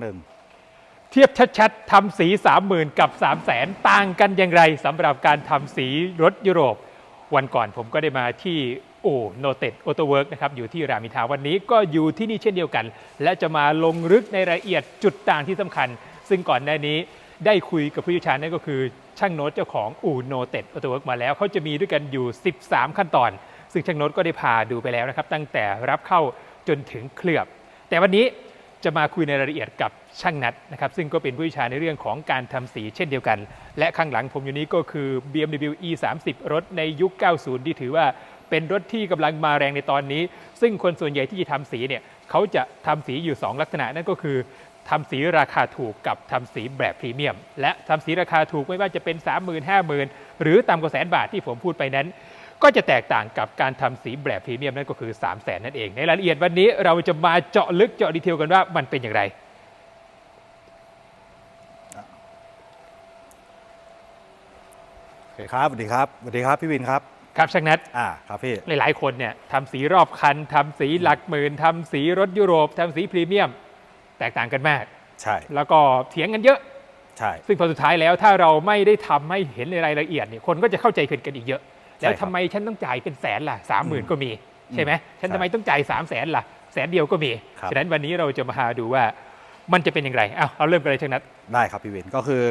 หนึ่งเทียบชัดๆทำสี 30,000 กับ 3 0 0แสนต่างกันอย่างไรสำหรับการทำสีรถยุโรป วันก่อนผมก็ได้มาที่โอ้โนเต็ดออโตเวิร์กนะครับอยู่ที่รามิทาวันนี้ก็อยู่ที่นี่เช่นเดียวกัน และจะมาลงลึกในรายละเอียดจุดต่างที่สำคัญ ซึ่งก่อนหน้านี้ได้คุยกับผู้เชี่ยวชาญนั่นก็คือ ช่างโน้ตเจ้าของอูโนเต็ดออโตเวิร์กมาแล้วเขาจะมีด้วยกันอยู่ 13 ขั้นตอน ซึ่งช่างโน้ตก็ได้พาดูไปแล้วนะครับตั้งแต่รับเข้าจนถึงเคลือบ แต่วันนี้ จะมาคุยในรายละเอียดกับช่างนัดนะครับซึ่งก็เป็นผู้เชี่ยวชาญในเรื่องของการทำสีเช่นเดียวกัน และข้างหลังผมอยู่นี้ก็คือ BMW E 3 0 รถในยุค 90 ที่ถือว่าเป็นรถที่กำลังมาแรงในตอนนี้ ซึ่งคนส่วนใหญ่ที่จะทำสีเนี่ยเขาจะทำสีอยู่ 2 ลักษณะนั่นก็คือทำสีราคาถูกกับทำสีแบบพรีเมียม และทำสีราคาถูกไม่ว่าจะเป็น 30,000 50,000 หรือต่ำกว่าแสนบาทที่ผมพูดไปนั้น ก็จะแตกต่างกับการทำสีแบบพรีเมียมนั่นก็คือ 3 0 0แสนนั่นเอง ในรายละเอียดวันนี้เราจะมาเจาะลึกเจาะดีเทลกันว่ามันเป็นอย่างไรโอเคครับสวัสดีครับสวัสดีครับพี่วินครับครับช่างนัดอ่าครับพี่หลายๆคนเนี่ยทำสีรอบคันทำสีหลักหมื่นทำสีรถยุโรปทำสีพรีเมียม แตกต่างกันมาก ใช่ แล้วก็เถียงกันเยอะ ใช่ซึ่งพอสุดท้ายแล้วถ้าเราไม่ได้ทำให้เห็นในรายละเอียดเนี่ยคนก็จะเข้าใจผิดกันอีกเยอะใช่แล้วครับทำไมฉันต้องจ่ายเป็นแสนล่ะสามหมื่นอืมก็มีใช่ไหมฉันใช่ทำไมต้องจ่ายสามแสนล่ะแสนเดียวก็มีครับฉะนั้นวันนี้เราจะมาหาดูว่ามันจะเป็นอย่างไรเอาเอาเริ่มกันเลยช่างนัดได้ครับพี่วินก็คือ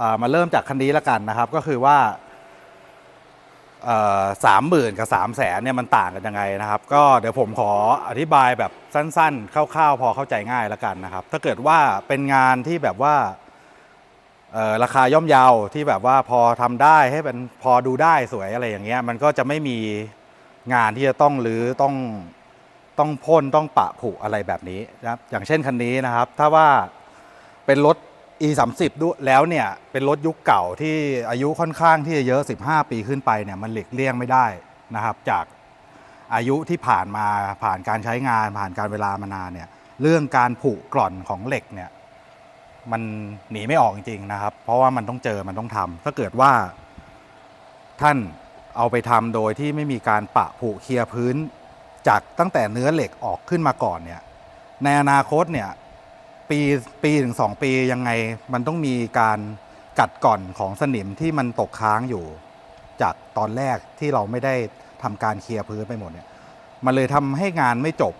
อามาเริ่มจากคันนี้ละกันนะครับ ก็คือว่าสามหมื่นกับสามแสนเนี่ยมันต่างกันยังไงนะครับ ก็เดี๋ยวผมขออธิบายแบบสั้นๆ คร่าวๆ พอเข้าใจง่ายละกันนะครับ ถ้าเกิดว่าเป็นงานที่แบบว่าเอ่อ ราคาย่อมเยาวที่แบบว่าพอทำได้ให้เป็นพอดูได้สวยอะไรอย่างเงี้ยมันก็จะไม่มีงานที่จะต้องหรือต้องต้องพ่นต้องปะผุอะไรแบบนี้นะครับอย่างเช่นคันนี้นะครับ ถ้าว่าเป็นรถ e 3 0ด้วยแล้วเนี่ยเป็นรถยุคเก่าที่อายุค่อนข้างที่จะเยอะ 15 ปีขึ้นไปเนี่ยมันหลีกเลี่ยงไม่ได้นะครับ จากอายุที่ผ่านมาผ่านการใช้งานผ่านการเวลามานานเนี่ยเรื่องการผุกร่อนของเหล็กเนี่ย มันหนีไม่ออกจริงๆนะครับ เพราะว่ามันต้องเจอมันต้องทำถ้าเกิดว่าท่านเอาไปทำโดยที่ไม่มีการปะผุเคลียร์พื้น จากตั้งแต่เนื้อเหล็กออกขึ้นมาก่อนเนี่ยในอนาคตเนี่ยปีปีถึงสองปียังไงมันต้องมีการกัดก่อนของสนิมที่มันตกค้างอยู่ จากตอนแรกที่เราไม่ได้ทำการเคลียร์พื้นไปหมดเนี่ยมันเลยทำให้งานไม่จบ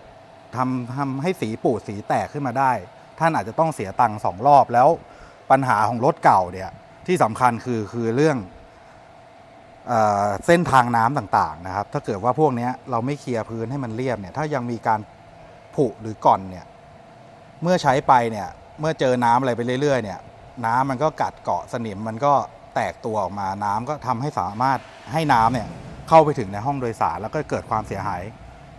ทำทำให้สีปูดสีแตกขึ้นมาได้ ท่านอาจจะต้องเสียตังค์สองรอบแล้วปัญหาของรถเก่าเนี่ยที่สำคัญคือคือเรื่องเออเส้นทางน้ำต่างๆนะครับ ถ้าเกิดว่าพวกเนี้ยเราไม่เคลียร์พื้นให้มันเรียบเนี่ยถ้ายังมีการผุหรือก่อนเนี่ยเมื่อใช้ไปเนี่ยเมื่อเจอน้ำอะไรไปเรื่อยๆเนี่ยน้ำมันก็กัดเกาะสนิมมันก็แตกตัวออกมาน้ำก็ทำให้สามารถให้น้ำเนี่ยเข้าไปถึงในห้องโดยสารแล้วก็เกิดความเสียหาย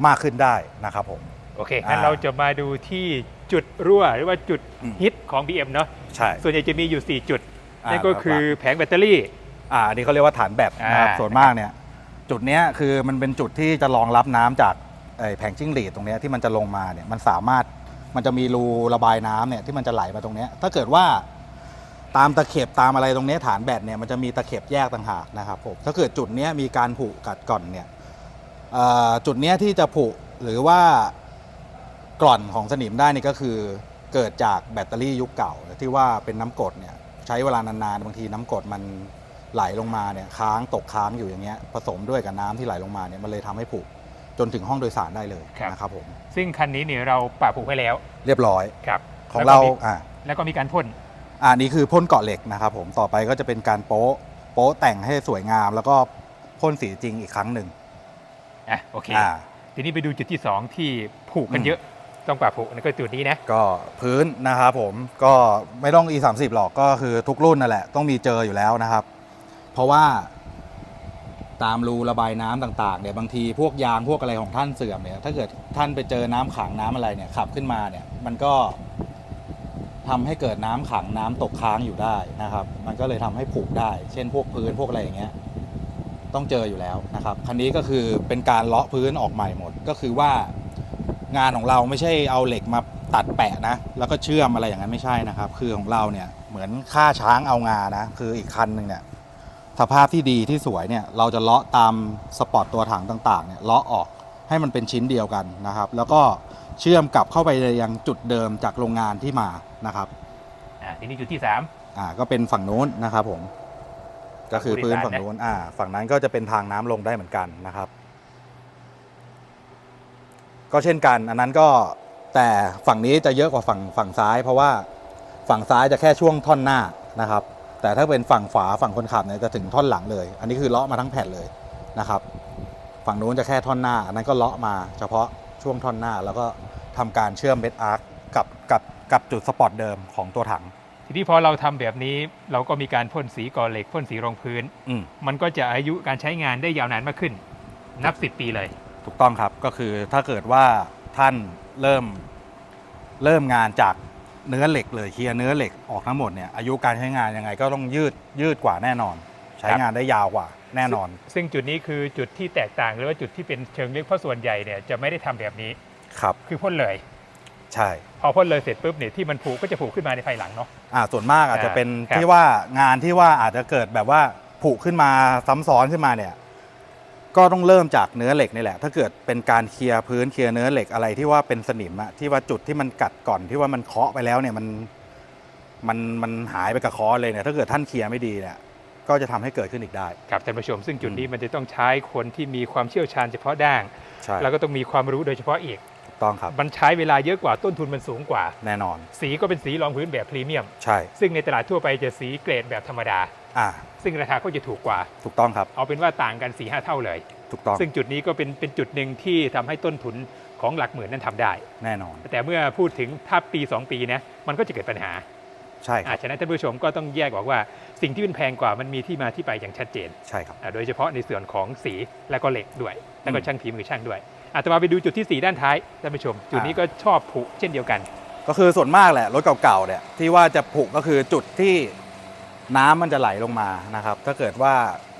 มากขึ้นได้นะครับผม โอเคงั้นอ่า เราจะมาดูที่ จุดรั่วหรือว่าจุดอืมฮิตของ BM เนาะใช่ส่วนใหญ่จะมีอยู่ 4 จุดอ่านั่นก็คือแผงแบตเตอรี่ อ่าอันนี้เขาเรียกว่าฐานแบตนะครับอ่าส่วนมากเนี่ยจุดเนี้ยคือมันเป็นจุดที่จะรองรับน้ำจากไอ้แผงจิ้งหรีดตรงเนี้ยที่มันจะลงมาเนี่ยมันสามารถมันจะมีรูระบายน้ำเนี่ยที่มันจะไหลมาตรงเนี้ยถ้าเกิดว่าตามตะเข็บตามอะไรตรงเนี้ยฐานแบตเนี่ยมันจะมีตะเข็บแยกต่างหากนะครับผมถ้าเกิดจุดเนี้ยมีการผุกัดก่อนเนี่ยเอ่อจุดเนี้ยที่จะผุหรือว่า กร่อนของสนิมได้นี่ก็คือเกิดจากแบตเตอรี่ยุคเก่าที่ว่าเป็นน้ำกรดเนี่ยใช้เวลานานๆบางทีน้ำกรดมันไหลลงมาเนี่ยค้างตกค้างอยู่อย่างเงี้ยผสมด้วยกับน้ำที่ไหลลงมาเนี่ยมันเลยทำให้ผุจนถึงห้องโดยสารได้เลยครับนะครับผมซึ่งคันนี้เนี่ยเราปะผูกให้แล้ว เรียบร้อยครับของแล้วเราก็มีอ่าแล้วก็มีการพ่นอ่านี่คือพ่นเกาะเหล็กนะครับผมต่อไปก็จะเป็นการโป๊ะโป๊ะแต่งให้สวยงาม แล้วก็พ่นสีจริงอีกครั้งหนึ่งอะโอเคอ่าทีนี้ไปดูจุดที่ 2 ที่ผูกกันอืมเยอะ ต้องปะผูกนั่นก็จุดนี้นะ ก็พื้นนะครับผมก็ไม่ต้อง e 3 0หรอกก็คือทุกรุ่นนั่นแหละ ต้องมีเจออยู่แล้วนะครับ เพราะว่าตามรูระบายน้ำต่างๆเนี่ยบางทีพวกยางพวกอะไรของท่านเสื่อมเนี่ยถ้าเกิดท่านไปเจอน้ำขังน้ำอะไรเนี่ยขับขึ้นมาเนี่ยมันก็ทำให้เกิดน้ำขังน้ำตกค้างอยู่ได้นะครับ มันก็เลยทำให้ผุได้ เช่นพวกพื้นพวกอะไรอย่างเงี้ยต้องเจออยู่แล้วนะครับคันนี้ก็คือเป็นการเลาะพื้นออกใหม่หมดก็คือว่า งานของเราไม่ใช่เอาเหล็กมาตัดแปะนะ แล้วก็เชื่อมอะไรอย่างนั้นไม่ใช่นะครับ คือของเราเนี่ยเหมือนฆ่าช้างเอางานะ คืออีกคันหนึ่งเนี่ยสภาพที่ดีที่สวยเนี่ยเราจะเลาะตามสปอร์ตตัวถังต่างๆเนี่ยเลาะออกให้มันเป็นชิ้นเดียวกันนะครับ แล้วก็เชื่อมกลับเข้าไปยังจุดเดิมจากโรงงานที่มานะครับอ่าทีนี้จุดที่อ่าก็เป็นฝั่งนู้นนะครับผมก็คือพื้นฝั่งนู้นอ่าฝั่งนั้นก็จะเป็นทางน้ำลงได้เหมือนกันนะครับ ก็เช่นกัน อันนั้นก็แต่ฝั่งนี้จะเยอะกว่าฝั่งฝั่งซ้าย เพราะว่าฝั่งซ้ายจะแค่ช่วงท่อนหน้านะครับ แต่ถ้าเป็นฝั่งขวาฝั่งคนขับเนี่ยจะถึงท่อนหลังเลย อันนี้คือเลาะมาทั้งแผ่นเลยนะครับ ฝั่งนู้นจะแค่ท่อนหน้า อันนั้นก็เลาะมาเฉพาะช่วงท่อนหน้า แล้วก็ทำการเชื่อมเบสอาร์คกับกับกับจุดสปอร์ตเดิมของตัวถัง3ทีนี้พอเราทำแบบนี้เราก็มีการพ่นสีก่อเหล็กพ่นสีรองพื้นอืมมันก็จะอายุการใช้งานได้ยาวนานมากขึ้น นับ 10 ปีเลย ถูกต้องครับก็คือถ้าเกิดว่าท่านเริ่มเริ่มงานจากเนื้อเหล็กเลยเคลียร์เนื้อเหล็กออกทั้งหมดเนี่ยอายุการใช้งานยังไงก็ต้องยืดยืดกว่าแน่นอน ใช้งานได้ยาวกว่าแน่นอน ซึ่งจุดนี้คือจุดที่แตกต่างหรือว่าจุดที่เป็นเชิงลึกเพราะส่วนใหญ่เนี่ยจะไม่ได้ทำแบบนี้ครับคือพ่นเลย ใช่ พอพ่นเลยเสร็จปุ๊บเนี่ยที่มันผุก็จะผุขึ้นมาในภายหลังเนาะอ่าส่วนมากอาจจะเป็นครับที่ว่างานที่ว่าอาจจะเกิดแบบว่าผุขึ้นมาซ้ำซ้อนขึ้นมาเนี่ย ก็ต้องเริ่มจากเนื้อเหล็กนี่แหละ ถ้าเกิดเป็นการเคลียร์พื้นเคลียร์เนื้อเหล็กอะไรที่ว่าเป็นสนิมอะที่ว่าจุดที่มันกัดก่อนที่ว่ามันเคาะไปแล้วเนี่ยมันมันมันหายไปกับเคอเลยเนี่ยถ้าเกิดท่านเคลียร์ไม่ดีเนี่ยก็จะทำให้เกิดขึ้นอีกได้ ครับท่านผู้ชมซึ่งจุดนี้มันจะต้องใช้คนที่มีความเชี่ยวชาญเฉพาะด้านใช่แล้วก็ต้องมีความรู้โดยเฉพาะอีกถูก ต้องครับ มันใช้เวลาเยอะกว่าต้นทุนมันสูงกว่า แน่นอน สีก็เป็นสีรองพื้นแบบพรีเมียม ใช่ ซึ่งในตลาดทั่วไปจะสีเกรดแบบธรรมดา อ่า ซึ่งราคาก็จะถูกกว่า ถูกต้องครับ เอาเป็นว่าต่างกัน4ีหเท่าเลย ถูกต้อง ซึ่งจุดนี้ก็เป็นเป็นจุดหนึ่งที่ทำให้ต้นทุนของหลักหมื่นนั้นทำได้ แน่นอน แต่เมื่อพูดถึงถ้าปี 2 ปีนะมันก็จะเกิดปัญหา ใช่คอารับฉะนั้นท่านผู้ชมก็ต้องแยกบอกว่าสิ่งที่เป็นแพงกว่ามันมีที่มาที่ไปอย่างชัดเจน ใช่ครับอ่าโดยเฉพาะในส่วนของสีและก็เหล็กด้วย แล้วก็อืมช่างฝีมือช่างด้วย อาตมาไปดูจุดที่ 4 ด้านท้ายท่านผู้ชม จุดนี้อ่าก็ชอบผุเช่นเดียวกัน ก็คือส่วนมากแหละรถเก่าๆเนี่ยที่ว่าจะผุก็คือจุดที่น้ำมันจะไหลลงมานะครับ ถ้าเกิดว่า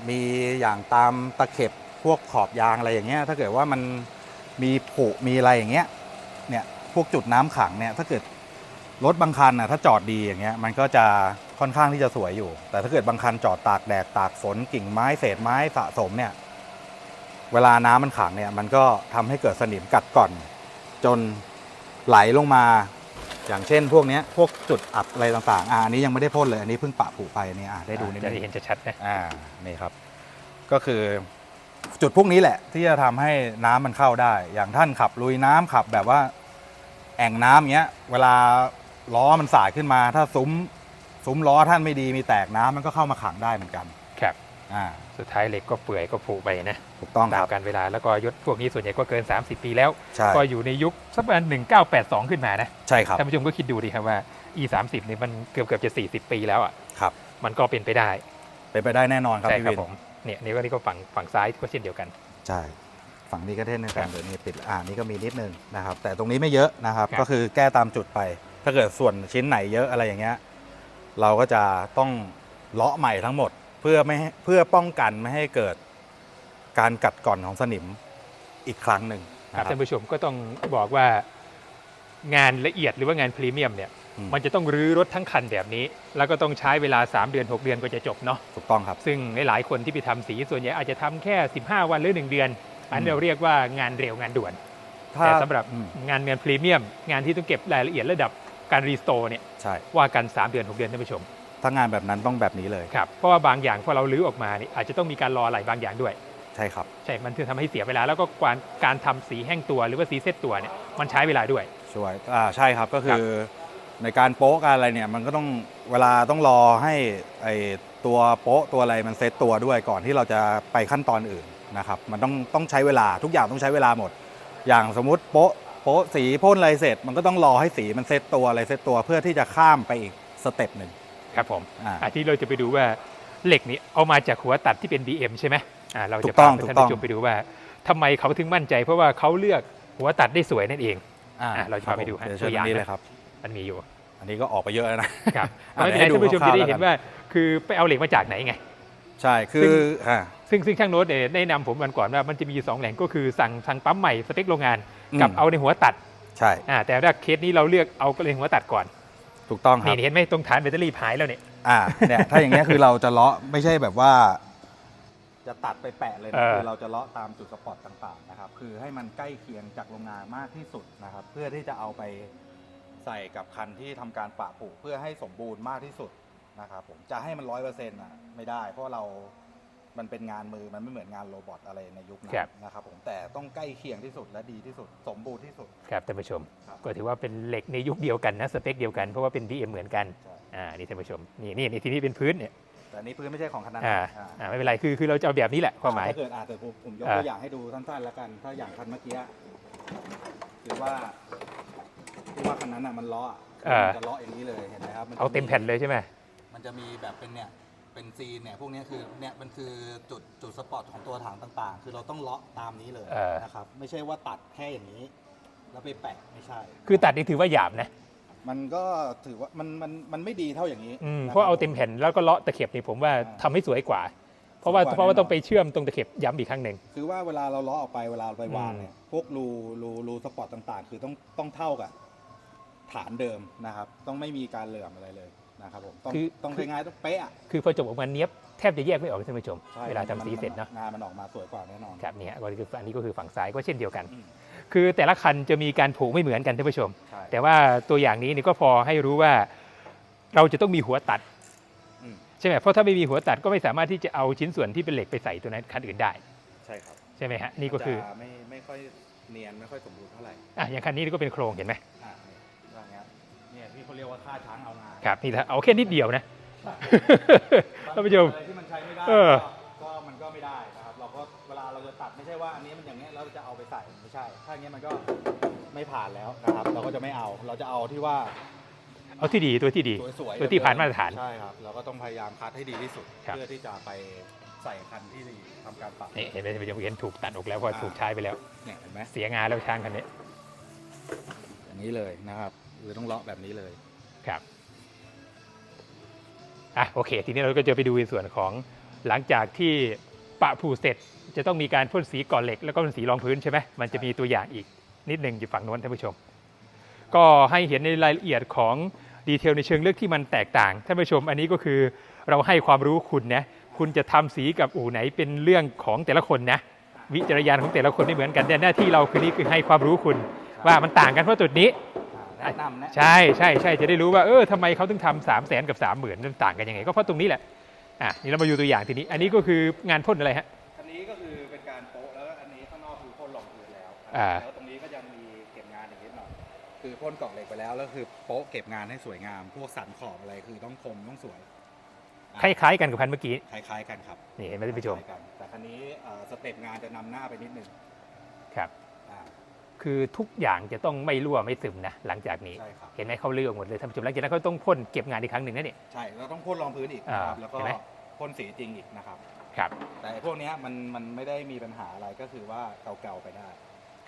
มีอย่างตามตะเข็บพวกขอบยางอะไรอย่างเงี้ย ถ้าเกิดว่ามันมีผุมีอะไรอย่างเงี้ย เนี่ยพวกจุดน้ำขังเนี่ยถ้าเกิดรถบางคันนะถ้าจอดดีอย่างเงี้ยมันก็จะค่อนข้างที่จะสวยอยู่ แต่ถ้าเกิดบางคันจอดตากแดดตากฝนกิ่งไม้เศษไม้สะสมเนี่ย เวลาน้ำมันขังเนี่ยมันก็ทำให้เกิดสนิมกัดก่อน จนไหลลงมา อย่างเช่น พวกเนี้ยพวกจุดอับอะไรต่างๆอ่าอันนี้ยังไม่ได้พ่นเลยอันนี้เพิ่งปะผุไปนี่อ่าได้ดูนิดจะนึได้งเห็นชัดๆนะอ่านี่ครับ ก็คือจุดพวกนี้แหละ ที่จะทำให้น้ำมันเข้าได้ อย่างท่านขับลุยน้ำขับแบบว่าแอ่งน้ำเงี้ย เวลาล้อมันสายขึ้นมา ถ้าซุ้มซุ้มล้อท่านไม่ดีมีแตกน้ำมันก็เข้ามาขังได้เหมือนกัน ครับอ่า สุดท้ายเหล็กก็เปื่อยก็ผุไปนะถูกต้องคตารัมบ การเวลาแล้วก็ยศพวกนี้ส่วนใหญ่ก็เกิน 30 ปีแล้ว ใช่ก็อยู่ในยุคสักประมาณ1982 ขึ้นมานะใช่ครับท่านผู้ชมก็คิดดูดิครับว่า e 3 0นี่มันเกือบเกือบจะ 40 ปีแล้วอะครับ มันก็เป็นไปได้เป็นไปได้แน่นอนครับใช่พี่ครับวินผมเนี่ยนี่ก็นี่ก็ฝั่งฝั่งซ้ายก็เช่นเดียวกัน ใช่ฝั่งนี้ก็เท่นนึงครักับนเดี๋ยวนี้ปิดอ่านี่ก็มีนิดนึงนะครับ แต่ตรงนี้ไม่เยอะนะครับ ครับ ก็คือแก้ตามจุดไป ถ้าเกิดส่วนชิ้นไหนเยอะอะไรอย่างเงี้ยเราก็จะต้องเลาะใหม่ทั้งหมด เพื่อไม่ให้เพื่อป้องกันไม่ให้เกิดการกัดก่อนของสนิมอีกครั้งหนึ่งครันะบครัท่าบนผู้ชมก็ต้องบอกว่างานละเอียดหรือว่างานพรีเมียมเนี่ยอืมมันจะต้องรื้อรถทั้งคันแบบนี้ แล้วก็ต้องใช้เวลา 3 เดือน 6 เดือนก็จะจบเนาะถูกต้องครับ ซึ่งหลายๆคนที่ไปทำสีส่วนใหญ่อาจจะทำแค่ 15 วันหรือ 1 เดือน อันนี้เราเรียกว่างานเร็วงานด่วนถ้าแต่สำหรับอืมงานงานพรีเมียม งานที่ต้องเก็บรายละเอียดระดับการรีสโตร์เนี่ยใช่ว่ากัน 3 เดือน 6 เดือนท่านผู้ชม ถ้างานแบบนั้นต้องแบบนี้เลย ครับเพราะว่าบางอย่างพอเราลื้อออกมานี่อาจจะต้องมีการรออะไรบางอย่างด้วย ใช่ครับ ใช่ มันถึงทำให้เสียเวลาแล้วก็การการทำสีแห้งตัวหรือว่าสีเซตตัวเนี่ยมันใช้เวลาด้วย ช่วยอ่าใช่ครับก็คือในการโป๊ะการอะไรเนี่ยมันก็ต้องเวลาต้องรอให้ไอตัวโป๊ะตัวอะไรมันเซตตัวด้วยก่อนที่เราจะไปขั้นตอนอื่นนะครับมันต้องต้องใช้เวลาทุกอย่างต้องใช้เวลาหมด อย่างสมมุติโป๊ะโป๊ะสีพ่นอะไรเสร็จ มันก็ต้องรอให้สีมันเซตตัวอะไรเซตตัวเพื่อที่จะข้ามไปอีกสเต็ปหนึ่ง ครับผมอ่า อะที่เราจะไปดูว่าเหล็กนี้เอามาจากหัวตัดที่เป็น BM ใช่ไหมอ่าเราถูจะกต้พาองท่านถูกต้อง ผู้ชมไปดูว่าทำไมเขาถึงมั่นใจ เพราะว่าเขาเลือกหัวตัดได้สวยนั่นเอง อ่าอะเราจะคบพาไปดูผมฮะเดี๋ยวเชิญตัวอย่างตรงนี้นะ เลยครับ มันมีอยู่ อันนี้ก็ออกไปเยอะแล้วนะ ครับอะไม่เป็นไรเดี๋ยวให้ดูท่านผู้ชมคร่าวๆจะได้แล้วกันเห็นว่า คือไปเอาเหล็กมาจากไหนไง ใช่คืซึ่อง อ่า ซึ่งซึ่งช่างโน้ตเนี่ยได้นำผมวันก่อนว่ามันจะมีสองแหล่งก็คือสั่งสั่งปั๊มใหม่สเปคโรงงานอืมกับเอาในหัวตัดใช่ อ่าแต่ถ้าเคสนี้เราเลือกเอาในหัวตัดก่อน ถูกต้องครับ นี่เห็นไหมตรงฐานแบตเตอรี่หายแล้วเนี่ย อ่าเนี่ยถ้าอย่างเงี้ยคือเราจะเลาะไม่ใช่แบบว่า จะตัดไปแปะเลยเอนะอคือเราจะเลาะตามจุดสปอตต่างๆนะครับ คือให้มันใกล้เคียงจากโรงงานมากที่สุดนะครับ เพื่อที่จะเอาไปใส่กับคันที่ทำการปะผุเพื่อให้สมบูรณ์มากที่สุดนะครับผมจะให้มันร้อยเปอร์เซ็นต์อะไม่ได้ เพราะเรา มันเป็นงานมือมันไม่เหมือนงานโรบอทอะไรในยุคนั้ครับนนะครับผมแต่ต้องใกล้เคียงที่สุดและดีที่สุด สมบูรณ์ที่สุด ครับท่านผู้ชม ครับ ก็ถือว่าเป็นเหล็กในยุคเดียวกันนะสเปคเดียวกันเพราะว่าเป็น BM เหมือนกันใช่อ่านี่ท่านผู้ชมนี่นี่นี่ทีนี้เป็นพื้นเนี่ยแต่อันนี้พื้นไม่ใช่ของคณะอ่าอ่าอ่าไม่เป็นไรคือคือเราจะเอาแบบนี้แหละความหมาย ถ้าเกิดอาจจะผมผมยกอ่าตัวอย่างให้ดูสั้นๆแล้วกัน ถ้าอย่างคันเมื่อกี้คือว่าที่ว่าคันนั้นอะมันล้ออะคือมันจะล้ออย่างนี้เลยเห็นไหมครับนจะเอาเต็มแผ่นเลยใช่ไหมมันจะมีแบบเป็นเนี่ย เป็นซีนเนี่ยพวกเนี้ยคือเนี่ยมันคือจุดจุดสปอตของตัวถังต่างๆ คือเราต้องเลาะตามนี้เลยเออ นะครับไม่ใช่ว่าตัดแค่อย่างนี้ แล้วไปแปะไม่ใช่ คือตัดนี่ถือว่าหยาบนะมันก็ถือว่ามันมันมันไม่ดีเท่าอย่างนี้อืมนคบ เพราะเอาเต็มแผ่นแล้วก็เลาะตะเข็บนี่ผมว่าอ่าทำให้สวยกว่า เพราะว่าสวยกว่าเพราะว่าแน่นอน ต้องไปเชื่อมตรงตะเข็บย้ำอีกครั้งหนึ่ง คือว่าเวลาเราเลาะออกไปเวลาเราไปวางอืมเนี่ยพวกรูรูรูสปอตต่างๆ คือต้องต้องเท่ากับฐานเดิมนะครับ ต้องไม่มีการเหลื่อมอะไรเลย นะครับผมต้องต้องใช้งานต้องเป๊ะอะคือพอจบออกมาเนี้ยบแทบจะแยกไม่ออกเลยท่านผู้ชม ใช่เวลาทำสีมันเสร็จเนาะงานมันออกมาสวยกว่าแน่นอน ครับเนี่ยก็คืออันนี้ก็คือฝั่งซ้ายก็เช่นเดียวกัน อืม คือแต่ละคันจะมีการผูกไม่เหมือนกันท่านผู้ชม ใช่ แต่ว่าตัวอย่างนี้นี่ก็พอให้รู้ว่าเราจะต้องมีหัวตัดอืม ใช่ไหมเพราะถ้าไม่มีหัวตัดก็ไม่สามารถที่จะเอาชิ้นส่วนที่เป็นเหล็กไปใส่ตัวนั้นคันอื่นได้ใช่ครับใช่ไหมฮะนี่ก็คือจะไม่ไม่ค่อยเนียนไม่ค่อยสมบูรณ์เท่าไหร่อะอย่างคันนี้ก็เป็นโครงเห็นไหม เนี่ยที่เขาเรียกว่าฆ่าช้างเอางานครับนี่ถ้าเอาแค่นิดเดียวนะท่านผู้ชมอะไรที่มันใช้ไม่ได้เออก็ก็มันก็ไม่ได้นะครับเราก็เวลาเราจะตัดไม่ใช่ว่าอันนี้มันอย่างเงี้ยเราจะเอาไปใส่ไม่ใช่ ถ้าอย่างเงี้ยมันก็ไม่ผ่านแล้วนะครับ เราก็จะไม่เอาเราจะเอาที่ว่าเอาที่ดีตัวที่ดีสวยๆตัวที่ผ่านมาตรฐานใช่ครับเราก็ต้องพยายามคัดให้ดีที่สุดครับเพื่อที่จะไปใส่คันที่ทำการปรับนี่เห็นไหมท่านผู้ชมเห็นถูกตัดออกแล้วเพราะว่าถูกใช้ไปแล้วเนี่ยเห็นไหมเสียงานแล้วช้างคันนี้อย่างนี้เลยนะครับ หรือต้องเลาะแบบนี้เลย ครับอะโอเค ทีนี้เราก็จะไปดูในส่วนของหลังจากที่ปะผูเสร็จจะต้องมีการพ่นสีก่อนเหล็ก แล้วก็พ่นสีรองพื้นใช่ไหมมันจะมีตัวอย่างอีกนิดหนึ่งอยู่ฝั่งโน้นท่านผู้ชม ก็ให้เห็นในรายละเอียดของดีเทลในเชิงลึกที่มันแตกต่างท่านผู้ชม อันนี้ก็คือเราให้ความรู้คุณนะคุณจะทำสีกับอู่ไหนเป็นเรื่องของแต่ละคนนะ วิจารณญาณของแต่ละคนไม่เหมือนกันแต่หน้าที่เราคือนี่คือให้ความรู้คุณ ว่ามันต่างกันเพราะจุดนี้ แนะนำนะใช่ใช่ใช่จะได้รู้ว่าเออทำไมเขาถึงทำสามแสนกับสามหมื่นมันต่างกันยังไง ก็เพราะตรงนี้แหละอะนี่เรามาดูตัวอย่างทีนี้ อันนี้ก็คืองานพ่นอะไรฮะอันนี้ก็คือเป็นการโป๊ะแล้วก็อันนี้ข้างนอกคือพ่นรองพื้นแล้วอ่าแล้วตรงนี้ก็ยังมีเก็บงานอีกนิดหน่อยคือพ่นกล่องเหล็กไปแล้วแล้วคือโป๊ะเก็บงานให้สวยงาม พวกสันขอบอะไรคือต้องคมต้องสวยคล้ายๆกันกับคันเมื่อกี้คล้ายๆกันครับนี่เห็นไหมท่านผู้ชมคล้ายๆกันแต่คันนี้เอ่อสเต็ปงานจะนำหน้าไปนิดนึงครับอ่า คือทุกอย่างจะต้องไม่รั่วไม่ซึมนะหลังจากนี้ ใช่ครับ เห็นไหมเขาเลือกหมดเลยท่านผู้ชมหลังจากนั้นเขาต้องพ่นเก็บงานอีกครั้งหนึ่งนะเนี่ย ใช่เราต้องพ่นรองพื้นอีกนะครับอ่าแล้วก็เห็นไหม พ่นสีจริงอีกนะครับ ครับ แต่พวกเนี้ยมันมันไม่ได้มีปัญหาอะไรก็คือว่าเก่าๆไปได้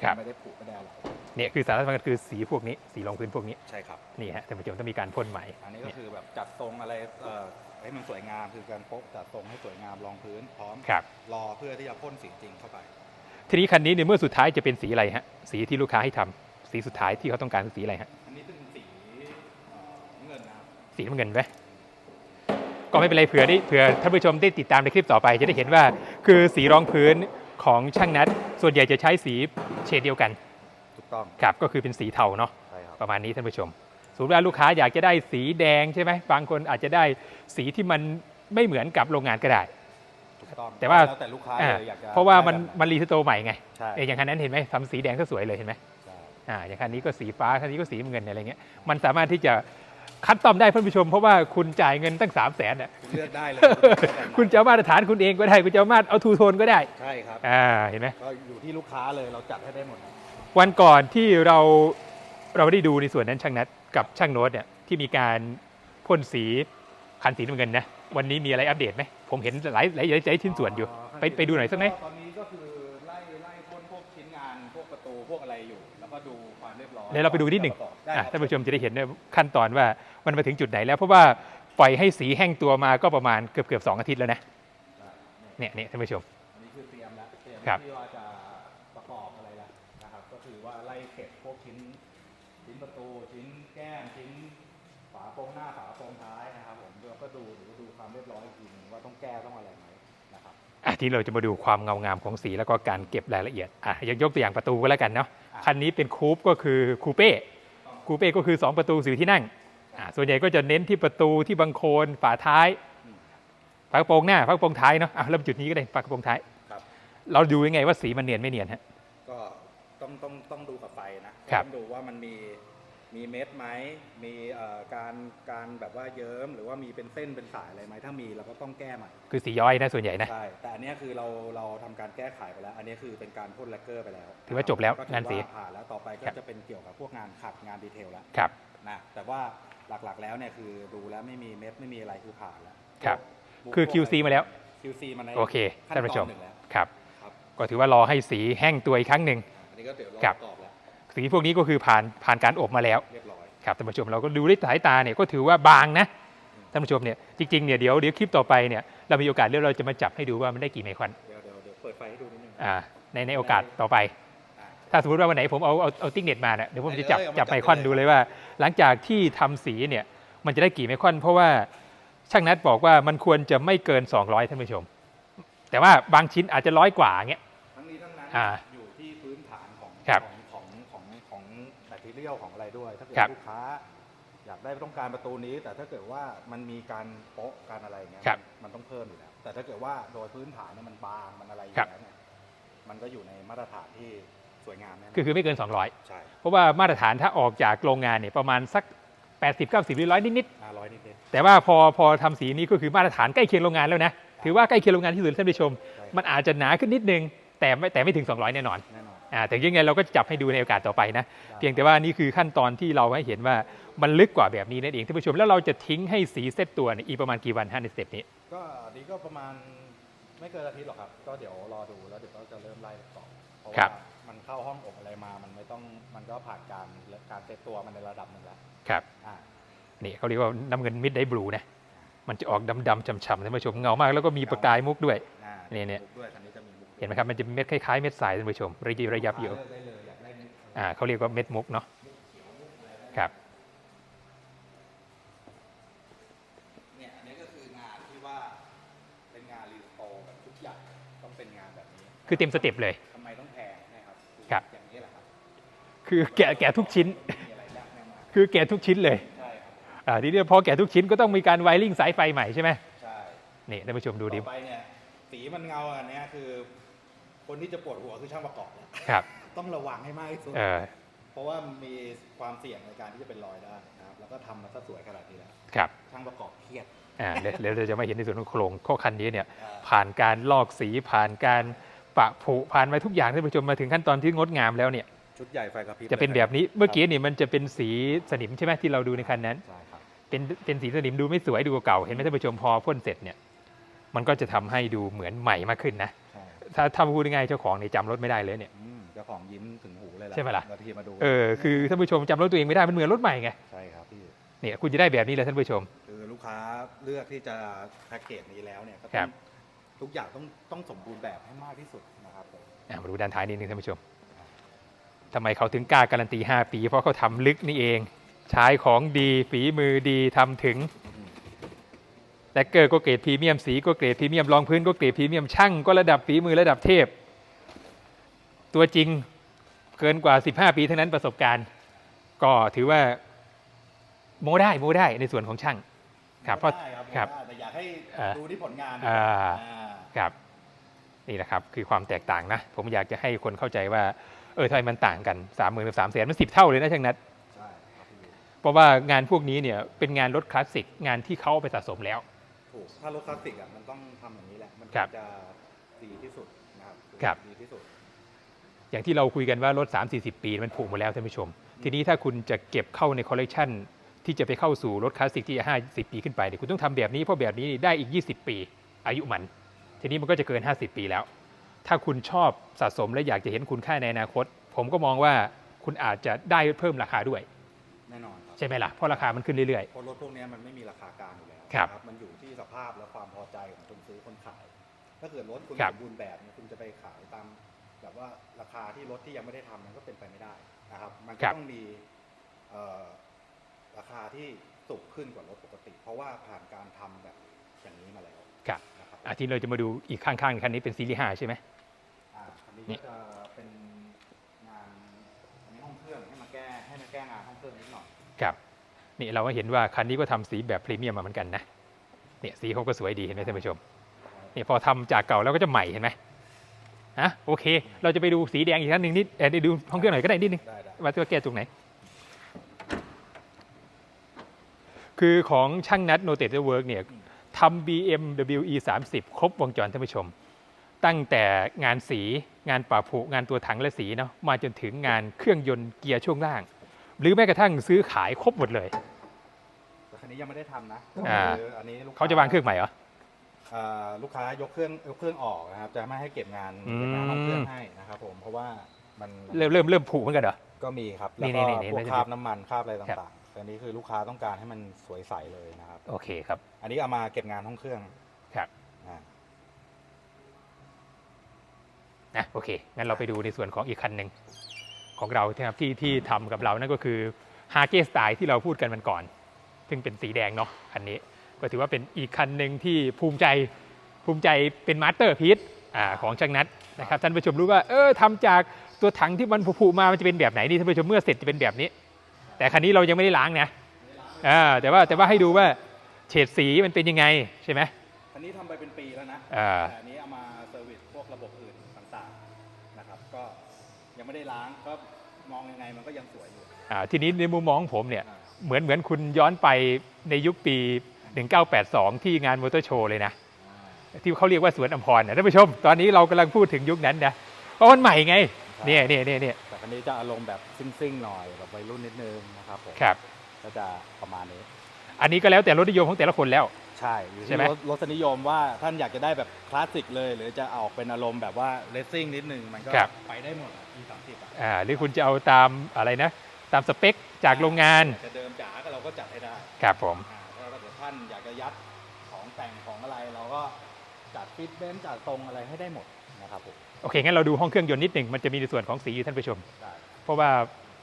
ครับ ไม่ได้ผุไม่ได้อะไรเนี่ยคือสาระสำคัญคือสีพวกนี้สีรองพื้นพวกนี้ใช่ครับ นี่ฮะท่านผู้ชมต้องมีการพ่นใหม่ อันนี้ก็เนี่ยคือแบบจัดทรงอะไรเอ่อให้มันสวยงามคือการโป๊ะจัดทรงให้สวยงามรองพื้นพร้อมครับ รอเพื่อที่จะพ่นสีจริงเข้าไป ทีนี้คันนี้เนี่ยเมื่อสุดท้ายจะเป็นสีอะไรฮะสีที่ลูกค้าให้ทำสีสุดท้ายที่เขาต้องการคือสีอะไรฮะอันนี้เป็นสีเอ่อเงินนะครับสีน้ำเงินไหมก็ไม่เป็นไรเผื่อได้เผื่อท่านผู้ชมได้ติดตามในคลิปต่อไป จะได้เห็นว่าคือสีรองพื้นของช่างนัด ส่วนใหญ่จะใช้สีเฉดเดียวกันถูกต้องครับก็คือเป็นสีเทาเนาะใช่ครับประมาณนี้ท่านผู้ชมสมมติว่าลูกค้าอยากจะได้สีแดงใช่ไหมบางคนอาจจะได้สีที่มันไม่เหมือนกับโรงงานก็ได้ ถูกต้องแต่ว่าแล้วแต่ลูกค้าอ่าเลยอยากจะเพราะว่ามันได้แบบไหมันรีสโตร์ใหม่ไงใช่เอออย่างคันนั้นเห็นไหมทำสีแดงก็สวยเลยเห็นไหมใช่อ่าอย่างคันนี้ก็สีฟ้าคันนี้ก็สีน้ำเงินอะไรเงี้ยมันสามารถที่จะคัดตอมได้ท่านผู้ชม เพราะว่าคุณจ่ายเงินตั้ง3 0 0แสนอะคุณเลือกได้เลย คุณจะเอามาตรฐานคุณเองก็ได้ คุณจะเอามาตรเอาทูโทนก็ได้ ใช่ครับอ่าเห็นไหมก็อยู่ที่ลูกค้าเลยเราจัดให้ได้หมด วันก่อนที่เราเราได้ดูในส่วนนั้นช่างนัดกับช่างโน้ตเนี่ยที่มีการพ่นสีคันสีน้ำเงินนะวันนี้มีอะไรอัปเดตไหม ผมเห็นหลายหลายหลายหลายชิ้นส่วนอยู่ ไปไปดูหน่อยสักไหมตอนนี้ก็คือไล่ไล่พ่นพวกชิ้นงานพวกประตูพวกอะไรอยู่ แล้วก็ดูความเรียบร้อยเดี๋ยวเราไปดูนิดหนึ่งได้อะครับท่านผู้ชมจะได้เห็นว่าขั้นตอนว่ามันมาถึงจุดไหนแล้ว เพราะว่าปล่อยให้สีแห้งตัวมาก็ประมาณเกือบเกือบสองอาทิตย์แล้วนะได้เนี่ยเนี่ยเนี่ยท่านผู้ชมอันนี้คือเตรียมแล้วเตรียมครับที่ว่า ที่เราจะมาดูความเงางามของสีแล้วก็การเก็บรายละเอียดอะยกยกตัวอย่างประตูก็แล้วกันเนาะคันนี้เป็นคูปก็คือคูเป้คูเป้ก็คือ 2 ประตูสี่ที่นั่งอะส่วนใหญ่ก็จะเน้นที่ประตูที่บังโคลนฝาท้ายฝากระโปรงหน้าฝากระโปรงท้ายเนาะอะเริ่มจุดนี้ก็ได้ฝากระโปรงท้ายครับเราดูยังไงว่าสีมันเนียนไม่เนียนฮะก็ต้องต้องต้องดูกับไฟนะครับ ต้องดูว่ามันมี มีเม็ดไหมมีเอ่อการการแบบว่าเยิ้มหรือว่ามีเป็นเส้นเป็นสายอะไรไหมถ้ามีเราก็ต้องแก้ใหม่คือสีย้อยนะส่วนใหญ่นะใช่แต่อันเนี้ยคือเราเราทำการแก้ไขไปแล้ว อันเนี้ยคือเป็นการพ่นแลกเกอร์ไปแล้ว ถือว่าจบแล้วก็ถืองานสีผ่านแล้วต่อไปก็ครับจะเป็นเกี่ยวกับพวกงานขัดงานดีเทลแล้วครับนะแต่ว่าหลักๆแล้วเนี่ยคือดูแล้วไม่มีเม็ดไม่มีอะไรคือผ่านแล้วครับพวกคือพวก QC มาแล้ว QC มาในโอเคขั้นท่านผู้ชตอมนหนึ่งแล้วครับครับก็ถือว่ารอให้สีแห้งตัวอีกครั้งหนึ่งอันนี้ก็เดี๋ยวรอครับประกอบแล้ว สีพวกนี้ก็คือผ่านผ่านการอบมาแล้วเรียบร้อยครับท่านผู้ชมเราก็ดูด้วยสายตาเนี่ยก็ถือว่าบางนะท่านผู้ชมเนี่ยจริงๆเนี่ยเดี๋ยวเดี๋ยวคลิปต่อไปเนี่ยเรามีโอกาสเดี๋ยวเราจะมาจับให้ดูว่ามันได้กี่ไมครอนเดี๋ยวเดี๋ยวเดี๋ยวเปิดไฟให้ดูนิดนึงอ่าในในโอกาสต่อไปอะถ้าสมมติว่าวันไหนผมเอาเอาเอาติ๊กเน็ตมาเนี่ยเดี๋ยวผมจะจับได้เลยเอามาจับจับไมครอนเลยดูเลยว่า หลังจากที่ทำสีเนี่ยมันจะได้กี่ไมครอน เพราะว่าช่างนัดบอกว่ามันควรจะไม่เกิน 200ท่านผู้ชม แต่ว่าบางชิ้นอาจจะร้อยกว่าเงี้ยทั้งนี้ทั้งนั้นอ่าอยู่ที่พื้นฐานของครับของของของของ แบตเตอรี่ของอะไรด้วย ถ้าเกิดครับลูกค้า อยากได้ต้องการประตูนี้ แต่ถ้าเกิดว่ามันมีการโป๊ะการอะไรเงี้ยครับมันต้องเพิ่มอยู่แล้ว แต่ถ้าเกิดว่าโดยพื้นฐานเนี่ยมันบางมันอะไรอยู่ครับ แล้วเนี่ยมันก็อยู่ในมาตรฐานที่สวยงามแน่นอนคือคือไม่เกิน 200 ใช่เพราะว่ามาตรฐานถ้าออกจากโรงงานเนี่ยประมาณสัก 80 90หรือร้อยนิดห้าร้อยนิดนิดๆแต่ว่าพอพอทำสีนี้ก็คือมาตรฐานใกล้เคียงโรงงานแล้วนะ ถือว่าใกล้เคียงโรงงานที่สุดท่านผู้ชมใช่มันอาจจะหนาขึ้นนิดนึง แต่ไม่แต่ไม่ถึง 200 แน่นอน แน่นอนอ่า แต่ยังไงเราก็จับให้ดูในโอกาสต่อไปนะเพียงแต่ว่านี่คือขั้นตอนที่เราให้เห็นว่ามันลึกกว่าแบบนี้นั่นเองท่านผู้ชมแล้วเราจะทิ้งให้สีเซตตัวเนี่ยอีกประมาณกี่วันฮะในสเต็ปนี้ ก็ดีก็ประมาณไม่เกินอาทิตย์หรอกครับ ก็เดี๋ยวรอดูแล้วเดี๋ยวก็จะเริ่มไล่ต่อเพราะครัว่าบมันเข้าห้องอบอะไรมา มันไม่ต้องมันก็ผ่านการการเซตตัวมันในระดับหนึ่งแล้วครับอ่านี่เขาเรียกว่าน้ำเงินมิดได้บลูนะมันจะออกดำๆฉ่ำๆท่านผู้ชมเงามากแล้วก็มีประกายมุกด้วยอ่าเนี่ยเนี่ย มุกด้วยคันนี้จะมีมุกเห็นไหมครับมันจะเป็นเม็ดคล้ายๆเม็ดสายท่านผู้ชมระยิบระยับอยู่เลือกได้เลยอยากได้มุกอ่าเขาเรียกว่าเม็ดมุกเนาะครับเนี่ยอันนี้ก็คืองานที่ว่าเป็นงานรีสโตร์แบบทุกอย่างต้องเป็นงานแบบนี้ คือเต็มสเต็ปเลยทำไมต้องแพงนะครับครับอย่างนี้แหละครับคือแกะแกะทุกชิ้นไม่มีอะไรยากแน่นอนคือแกะทุกชิ้นเลยใช่ครับอ่าทีนี้พอแกะทุกชิ้นก็ต้องมีการไวริ่งสายไฟใหม่ใช่ไหมใช่นี่ท่านผู้ชมดูดิต่อไปเนี่ยสีมันเงาอันเนี้ยคือ คนที่จะปวดหัวคือช่างประกอบเนี่ยครับ ต้องระวังให้มากที่สุดเออเพราะว่ามันมีความเสี่ยงในการที่จะเป็นรอยได้นะครับแล้วก็ทำมาซะสวยขนาดนี้แล้วครับช่างประกอบเครียด อ่าเดี๋ยวเดี๋ยวเราจะมาเห็นในส่วนของโครงข้อคันนี้เนี่ยอ่าผ่านการลอกสีผ่านการปะผุผ่านมาทุกอย่างท่านผู้ชมมาถึงขั้นตอนที่งดงามแล้วเนี่ยชุดใหญ่ไฟกระพริบจะเป็นแบบนี้เมื่อกี้นี่มันจะเป็นสีสนิมใช่ไหมที่เราดูในคันนั้น ใช่ครับ เป็นเป็นสีสนิมดูไม่สวยดูเก่าเห็นไหมท่านผู้ชมพอพ่นเสร็จเนี่ยมันก็จะทำให้ดูเหมือนใหม่มากขึ้นนะใช่ ถ้าถ้าพูดง่ายๆเจ้าของนี่จำรถไม่ได้เลยเนี่ย อืมเจ้าของยิ้มถึงหูเลยล่ะใช่ไหมล่ะ นาทีมาดูเออคือท่านผู้ชมจำรถตัวเองไม่ได้มันเหมือนรถใหม่ไงใช่ครับพี่ เนี่ยคุณจะได้แบบนี้เลยท่านผู้ชม คือลูกค้าเลือกที่จะแพ็กเกจนี้แล้วเนี่ยก็ครัต้อบ งทุกอย่างต้องต้องสมบูรณ์แบบให้มากที่สุดนะครับผมอะมาดูด้านท้ายนิดนึงท่านผู้ชมทำไมเขาถึงกล้าการันตี 5 ปี เพราะเขาทำลึกนี่เอง ใช้ของดีฝีมือดีทำถึง แลกเกอร์ก็เกรดพรีเมียมสีก็เกรดพรีเมียมรองพื้นก็เกรดพรีเมียมช่างก็ระดับฝีมือระดับเทพ ตัวจริงเกินกว่า 15 ปีเท่านั้นประสบการณ์ ก็ถือว่าโมได้โมได้ในส่วนของช่าง ครับเพราะได้ครับครับได้แต่อยากให้อ่าดูที่ผลงานอ่าอ่าครับนี่แหละครับคือความแตกต่างนะ ผมอยากจะให้คนเข้าใจว่า เออทำไมมันต่างกันสามหมื่นกับสามแสนมันสิบเท่าเลยนะช่างนัดใช่ครับพี่เพราะว่างานพวกนี้เนี่ยเป็นงานรถคลาสสิกงานที่เขาเอาไปสะสมแล้ว ถูกถ้ารถคลาสสิกอะมันต้องทำอย่างนี้แหละ มันครับจะดีที่สุดนะครับครับดีที่สุด อย่างที่เราคุยกันว่ารถ 3 4 0 ปีมันผูกหมดแล้วท่านผู้ชม ทีนี้ถ้าคุณจะเก็บเข้าในคอลเลกชันที่จะไปเข้าสู่รถคลาสสิกที่จะ50 ปีขึ้นไปเนี่ยคุณต้องทำแบบนี้เพราะแบบนี้ได้อีก 20 ปี อายุมัน ทีนี้มันก็จะเกิน 50 ปีแล้ว ถ้าคุณชอบสะสมและอยากจะเห็นคุณค่าในอนาคต ผมก็มองว่าคุณอาจจะได้เพิ่มราคาด้วย แน่นอนครับใช่ไหมล่ะเพราะราคามันขึ้นเรื่อยเพราะรถพวกเนี้ยมันไม่มีราคากลางอยู่แล้ว ครับนะมันอยู่ที่สภาพและความพอใจของคนซื้อคนขาย ถ้าเกิดรถคุณครับสมบูรณ์แบบเนี่ยคุณจะไปขายตามแบบว่าราคาที่รถที่ยังไม่ได้ทำมันก็เป็นไปไม่ได้นะครับ มันครัก็บต้องมีเอ่อราคาที่สูงขึ้นกว่ารถปกติ เพราะว่าผ่านการทำแบบอย่างนี้มาแล้วครับนะครับอะทีนี้เราจะมาดูอีกข้างๆคันนี้เป็นซีรีส์5ใช่ไหม อ่าอันนี้นี่ ก็จะเป็นงานอันนี้ห้องเครื่องให้มาแก้ให้มาแก้งานห้องเครื่องนิดหน่อยครับ นี่เราก็เห็นว่าคันนี้ก็ทำสีแบบพรีเมียมมาเหมือนกันนะเนี่ยสีเขาก็สวยดีเห็นไหมท่านผู้ชมเนี่ยพอทำจากเก่าแล้วก็จะใหม่เห็นไหมอะโอเค เราจะไปดูสีแดงอีกครั้งหนึ่งนิดเออได้ดูห้องเครื่องหน่อยก็ได้นิดนึงได้ได้ว่าตัวแก้ตรงไหน คือของช่างนัดโนเต t เวิร์กเนี่ยทำ BMW E 3 0ครบวงจรท่านผู้ชม ตั้งแต่งานสีงานป่าผุงานตัวถังและสีเนาะมาจนถึงงานเครื่องยนต์เกียร์ช่วงล่าง หรือแม้กระทั่งซื้อขายครบหมดเลย แต่คันนี้ยังไม่ได้ทำนะอ่า คืออันนี้ลูกค้เขาจะวางเครื่องใหม่เหรอ อ่าลูกค้ายกเครื่องยกเครื่องออกนะครับ จะไม่ให้เก็บงานอืม เก็บงานห้องเครื่องให้นะครับผม เพราะว่ามันเริ่มเริ่มเริ่มผุเหมือนกันเหรอ ก็มีครับนี่แล้วก็นี่นี่พวกนี่คราบน้ำมันคราบอะไรครับ ต่างๆแต่อันนี้คือลูกค้าต้องการให้มันสวยใสเลยนะครับ โอเคครับ อันนี้เอามาเก็บงานห้องเครื่องครับ อ่า นะโอเค งั้นเราไปดูในส่วนของอีกคันหนึ่ง ของเราที่ครับที่ที่ทำกับเรานั่นก็คือฮาร์เกสไตล์ที่เราพูดกันมันก่อน ซึ่งเป็นสีแดงเนาะคันนี้ก็ถือว่าเป็นอีกคันหนึ่งที่ภูมิใจภูมิใจเป็นมาสเตอร์พีซของช่างนัดนะครับท่านผู้ชมรู้ว่าเออทำจากตัวถังที่มันผุๆมามันจะเป็นแบบไหนนี่ท่านผู้ชมเมื่อเสร็จจะเป็นแบบนี้ แต่คันนี้เรายังไม่ได้ล้างนะอ่าแต่ว่าแต่ว่าให้ดูว่าเฉดสีมันเป็นยังไงใช่ไหมอันนี้ทำไปเป็นปีแล้วนะอ่าแต่อันนี้เอามาเซอร์วิสพวกระบบอื่นต่างๆนะครับ ก็ ยังไม่ได้ล้างก็มองยังไงมันก็ยังสวยอยู่ อ่าทีนี้ในมุมมองของผมเนี่ยอ่าเหมือนเหมือนคุณย้อนไปในยุคปี 1982 ที่งานมอเตอร์โชว์เลยนะ ที่เขาเรียกว่าสวนอัมพรนะท่านผู้ชม ตอนนี้เรากำลังพูดถึงยุคนั้นนะเพราะมันใหม่ไงเนี่ยเนี่ยเนี่ยเนี่ยแต่คันนี้จะอารมณ์แบบซิ่งๆหน่อยแบบวัยรุ่นนิดนึงนะครับผมครับ ก็จะประมาณนี้ อันนี้ก็แล้วแต่รถนิยมของแต่ละคนแล้ว ใช่อยู่ใช่ที่ไหมรถรสนิยมว่าท่านอยากจะได้แบบคลาสสิกเลย หรือจะออกเป็นอารมณ์แบบว่าเลสซิ่งนิดนึงมันก็ครับ ไปได้หมดอีสามสิบอะอ่าหรือคุณจะเอาตามอะไรนะ ตามสเปคจากโรงงานจะเดิมจ๋าก็เราก็จัดให้ได้ครับผม อ่าถ้าเกิดท่านอยากจะยัดของแต่งของอะไรเราก็จัดฟิตเบนซ์จัดทรงอะไรให้ได้หมดนะครับผมโอเคงั้นเราดูห้องเครื่องยนต์นิดหนึ่งมันจะมีในส่วนของสีอยู่ท่านผู้ชม ได้เพราะว่า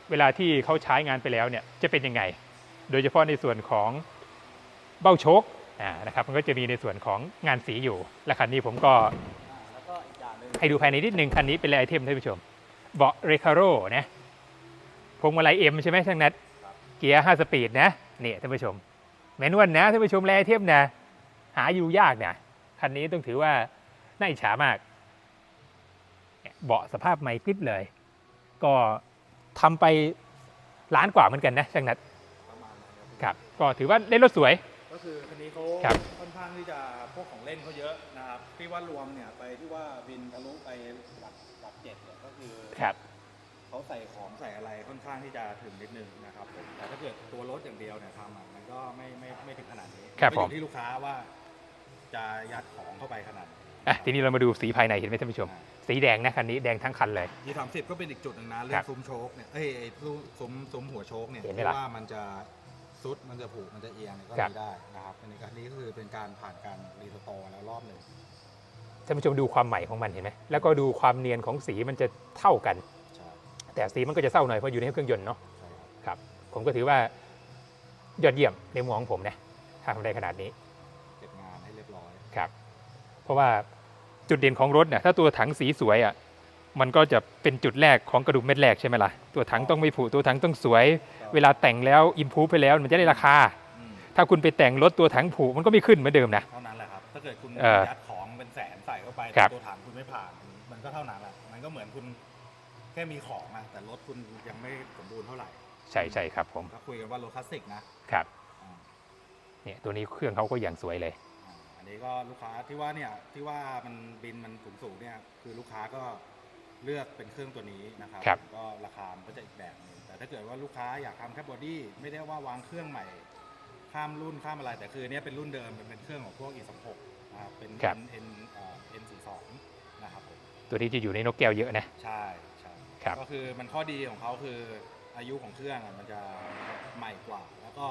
เวลาที่เขาใช้งานไปแล้วเนี่ยจะเป็นยังไง โดยเฉพาะในส่วนของเบ้าโชคอ่า นะครับมันก็จะมีในส่วนของงานสีอยู่ และคันนี้ผมก็ให้ดูภายในนิดหนึ่งคันนี้เป็นไอเทมท่านผู้ชม เบาะเรคาโร่นะพวงมาลัยเอ็มใช่ไหมช่างนัดเกียร์5สปีดนะนี่ท่านผู้ชมแมนนวลนะท่านผู้ชมแลไอเทมนะหาอยู่ยากนะคันนี้ต้องถือว่าน่าอิจฉามากเบาะสภาพใหม่กริบเลย ก็ทำไปล้านกว่าเหมือนกันนะช่างนัดครับครับก็ถือว่าเล่นรถสวย ก็คือคันนี้เขาครับ ค่อนข้างที่จะพวกของเล่นเขาเยอะนะครับที่ว่ารวมเนี่ยไปที่ว่าบินทะลุไปหลักหลักเจ็ดเนี่ยก็คือครับ เขาใส่ของใส่อะไรค่อนข้างที่จะถึงนิดนึงนะครับผมแต่ถ้าเกิดตัวรถอย่างเดียวเนี่ยทำอะมันก็ไม่ไม่ไม่ถึงขนาดนี้ครับก็ผอมยู่ที่ลูกค้าว่า จะยัดของเข้าไปขนาดไหนอะทีนี้เรามาดูสีภายในเห็นไหมท่านผู้ชม สีแดงนะคันนี้แดงทั้งคันเลย ยี่สามสิบก็เป็นอีกจุดหนึ่งนะเรื่คอรับงซุ้มโชคเนี่ยเอ้ยไอ้ซุ้มซุ้มหัวโชคเนี่ยเห็นไหมที่ล่ะว่ามันจะ ซุดมันจะผุมันจะเอียงเนี่ยก็ครับ มีได้นะครับอันนี้ก็อันนี้ก็คือเป็นการผ่านการรีสโตร์แล้วรอบหนึ่งท่านผู้ชมดูความใหม่ของมันเห็นไหมแล้วก็ดูความเนียนของสีมันจะเท่ากัน ใช่แต่สีมันก็จะเศร้าหน่อยเพราะอยู่ในเครื่องยนต์เนาะใช่ครับครับผมก็ถือว่ายอดเยี่ยมในมุมของผมนะถ้าทำได้ขนาดนี้ เก็บงานให้เรียบร้อย ครับ เพราะว่าจุดเด่นของรถเนี่ยถ้าตัวถังสีสวยอะ มันก็จะเป็นจุดแรกของกระดุมเม็ดแรกใช่ไหมล่ะ ตัวถังต้องไม่ผุตัวถังต้องสวย เวลาแต่งแล้วอิมพูไปแล้วมันจะได้ราคาอืมถ้าคุณไปแต่งรถตัวถังผุมันก็ไม่ขึ้นเหมือนเดิมนะ เท่านั้นแหละครับถ้าเกิดคุณเออยัดของเป็นแสนใส่เข้าไปครับ แต่ตัวถังคุณไม่ผ่าน มันก็เท่านั้นแหละมันก็เหมือนคุณแค่มีของนะแต่รถคุณยังไม่สมบูรณ์เท่าไหร่ใช่ใช่ครับผมถ้าคุยกันว่ารถคลาสสิกนะครับอ่า เนี่ยตัวนี้เครื่องเขาก็อย่างสวยเลย อ่าอันนี้ก็ลูกค้าที่ว่าเนี่ยที่ว่ามันบินมันสูงสูงๆเนี่ยคือลูกค้าก็ เลือกเป็นเครื่องตัวนี้นะครับครับ ก็ราคามันก็จะอีกแบบหนึงแต่ถ้าเกิดว่าลูกค้าอยากทำแค่บอดี้ไม่ได้ว่าวางเครื่องใหม่ ข้ามรุ่นข้ามอะไรแต่คืออนเนี้ยเป็นรุ่นเดิมมันเป็นเครื่องของพวก e 2 6นะครับเป็น ครับ N N เอ่อ N 4 2นะครับผมตัวนี้จะอยู่ในนกแก้วเยอะนะ ใช่ใช่ครับ ก็คือมันข้อดีของเขาคืออายุของเครื่องอะมันจะใหม่กว่า แล้วก็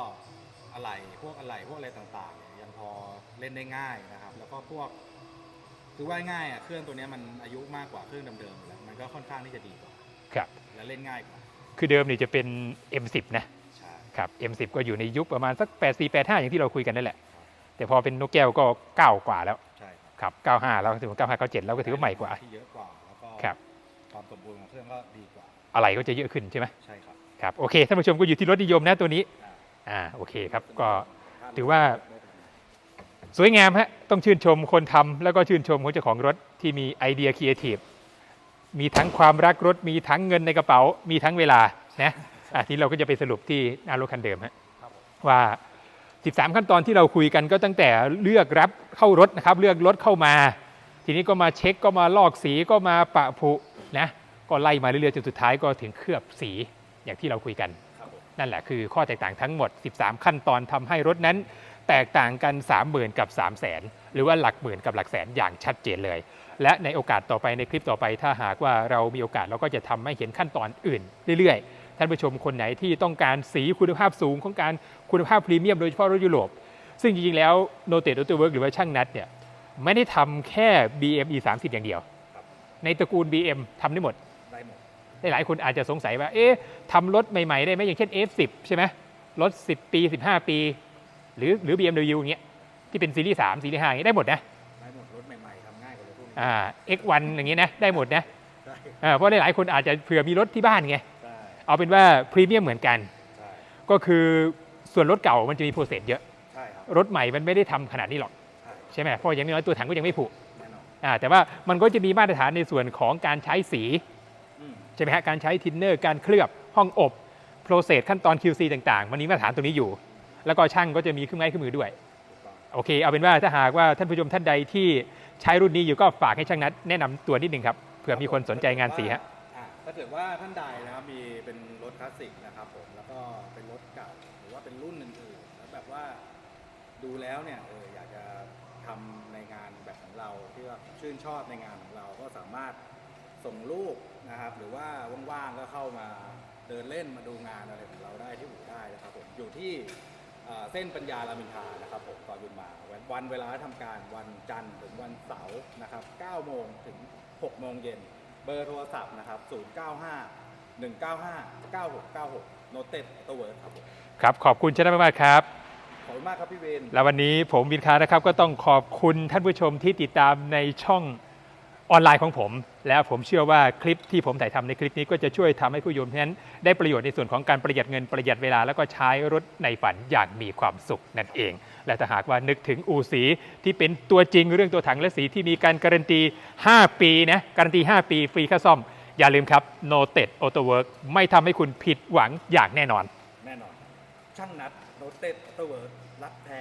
อะไหล่พวกอะไหล่พวกอะไรต่างๆเนี่ยยังพอเล่นได้ง่ายนะครับ แล้วก็พวก คือว่าง่ายอะเครื่องตัวเนี้ยมันอายุมากกว่าเครื่องเดิมๆอยู่แล้วมันก็ค่อนข้างที่จะดีกว่าครับและเล่นง่ายกว่าคือเดิมนี่จะเป็น M10 นะใช่ครับ M10 ก็อยู่ในยุคประมาณสัก 84 85 อย่างที่เราคุยกันนั่นแหละ แต่พอเป็นนกแก้วก็ก้าวกว่าแล้วใช่ครับ 95 แล้วถึง95 97 แล้วก็ถือว่าใหม่กว่าที่เยอะกว่าแล้วก็ครับความสมบูรณ์ของเครื่องก็ดีกว่า อะไรก็จะเยอะขึ้นใช่ไหมใช่ครับครับโอเคท่านผู้ชมก็อยู่ที่รถนิยมนะตัวนี้อ่าโอเคครับก็ถือว่า สวยงามฮะต้องชื่นชมคนทำแล้วก็ชื่นชมคนเจ้าของรถที่มีไอเดียครีเอทีฟมีทั้งความรักรถ มีทั้งเงินในกระเป๋า มีทั้งเวลานะอะทีนี้เราก็จะไปสรุปที่หน้ารถคันเดิมฮะว่า 13 ขั้นตอนที่เราคุยกันก็ตั้งแต่เลือกรับเข้ารถนะครับ เลือกรถเข้ามา ทีนี้ก็มาเช็คก็มาลอกสีก็มาปะผุนะก็ไล่มาเรื่อยๆจนสุดท้ายก็ถึงเคลือบสีอย่างที่เราคุยกัน นั่นแหละคือข้อแตกต่างทั้งหมด 13 ขั้นตอนทำให้รถนั้น แตกต่างกัน 30,000 กับ 3 0 0 0 0 0หรือว่าหลักหมื่นกับหลักแสนอย่างชัดเจนเลย และในโอกาสต่อไปในคลิปต่อไป ถ้าหากว่าเรามีโอกาสเราก็จะทำให้เห็นขั้นตอนอื่นเรื่อยๆ ท่านผู้ชมคนไหนที่ต้องการสีคุณภาพสูงของการคุณภาพพรีเมียมโดยเฉพาะรถยุโรป ซึ่งจริงๆแล้วโนเต a อ u โตเวิร์กหรือว่าช่างนัดเนี่ยไม่ได้ทำแค่ BME 30 อย่างเดียว ในตระกูล BM ทำได้หมดได้หมดหลายคนอาจจะสงสัยว่า เอ๊ะทำรถใหม่ ๆ ได้ไหมอย่างเช่น F10 ใช่ไหมรถ 10 ปี 15 ปี หรือหรือ BMW อย่างเงี้ยที่เป็นซีรีส์3ซีรีส์5อย่างเงี้ยได้หมดนะได้หมดรถใหม่ๆทำง่ายกว่ารถพวกนี้อ่า X1 อย่างเงี้ยนะได้หมดนะได้อ่าเพราะหลายๆคนอาจจะเผื่อมีรถที่บ้านไงได้เอาเป็นว่าพรีเมียมเหมือนกัน ใช่ก็คือส่วนรถเก่ามันจะมีโปรเซสเยอะ ใช่ครับรถใหม่มันไม่ได้ทำขนาดนี้หรอก ใช่ใช่ไหมเพราะอย่างน้อยตัวถังก็ยังไม่ผุแน่นอนอ่าแต่ว่ามันก็จะมีมาตรฐานในส่วนของการใช้สีอืมใช่ไหมฮะการใช้ทินเนอร์ การเคลือบห้องอบโปรเซสขั้นตอน QC ต่างๆ มันมีมาตรฐานตรงนี้อยู่ แล้วก็ช่างก็จะมีเครื่องไม้เครื่องมือด้วย โอเค เอาเป็นว่าถ้าหากว่าท่านผู้ชมท่านใดที่ใช้รุ่นนี้อยู่ก็ฝากให้ช่างนัดแนะนำตัวนิดนึงครับเผื่อมีคนสนใจงานสีฮะถ้าเกิดว่าท่านใดนะครับมีเป็นรถคลาสสิกนะครับผมแล้วก็เป็นรถเก่าหรือว่าเป็นรุ่นอื่นๆแล้วแบบว่าดูแล้วเนี่ยเอออยากจะทำในงานแบบของเราที่ว่าชื่นชอบในงานของเราก็สามารถส่งรูปนะครับหรือว่าว่างๆก็เข้ามาเดินเล่นมาดูงานอะไรของเราได้ที่อู่ได้นะครับผมอยู่ที่ เอ่อเส้นปัญญารามอินทรานะครับผมก่อนบุญมาวันวันเวลาทำการวันจันทร์ถึงวันเสาร์นะครับ9โมงถึง 6 โมงเย็น เบอร์โทรศัพท์นะครับ 095 195 9696 โนเต็ดตัวเวิร์ดครับผมครับ ขอบคุณชนะมากๆครับ ขอบคุณมากครับพี่เวนแล้ววันนี้ผมวินคานะครับก็ต้องขอบคุณท่านผู้ชมที่ติดตามในช่อง ออนไลน์ของผม แล้วผมเชื่อว่าคลิปที่ผมถ่ายทำในคลิปนี้ก็จะช่วยทำให้ผู้ชมนั้นได้ประโยชน์ในส่วนของการประหยัดเงินประหยัดเวลา แล้วก็ใช้รถในฝันอย่างมีความสุขนั่นเอง และถ้าหากว่านึกถึงอูสีที่เป็นตัวจริงเรื่องตัวถังและสีที่มีการการันตี 5 ปีนะการันตี 5 ปีฟรีค่าซ่อม อย่าลืมครับ n o t e d Auto Work ไม่ทำให้คุณผิดหวังอย่างแน่นอน แน่นอน ช่างนัดโนเต็ดตัวเวิร์ดรักแท้